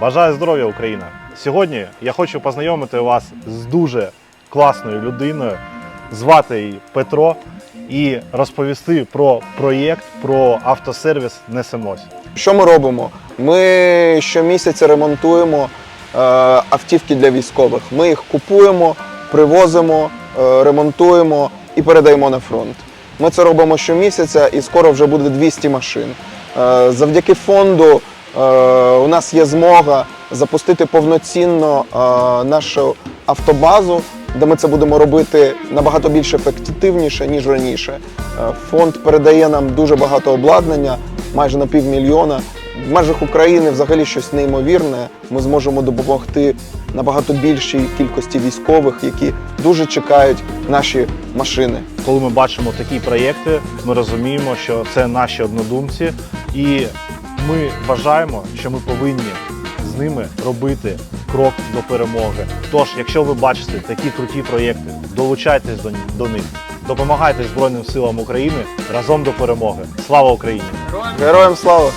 Бажаю здоров'я, Україна! Сьогодні я хочу познайомити вас з дуже класною людиною. Звати її Петро і розповісти про проєкт, про автосервіс Несемось. Що ми робимо? Ми щомісяця ремонтуємо е, автівки для військових. Ми їх купуємо, привозимо, е, ремонтуємо і передаємо на фронт. Ми це робимо щомісяця і скоро вже буде 200 машин. Е, завдяки фонду у нас є змога запустити повноцінно е, нашу автобазу, де ми це будемо робити набагато більш ефективніше, ніж раніше. Е, Фонд передає нам дуже багато обладнання, майже на півмільйона. В межах України взагалі щось неймовірне. Ми зможемо допомогти набагато більшій кількості військових, які дуже чекають наші машини. Коли ми бачимо такі проєкти, ми розуміємо, що це наші однодумці, і ми вважаємо, що ми повинні з ними робити крок до перемоги. Тож, якщо ви бачите такі круті проєкти, долучайтесь до, до них, допомагайте Збройним силам України разом до перемоги. Слава Україні! Героям слава!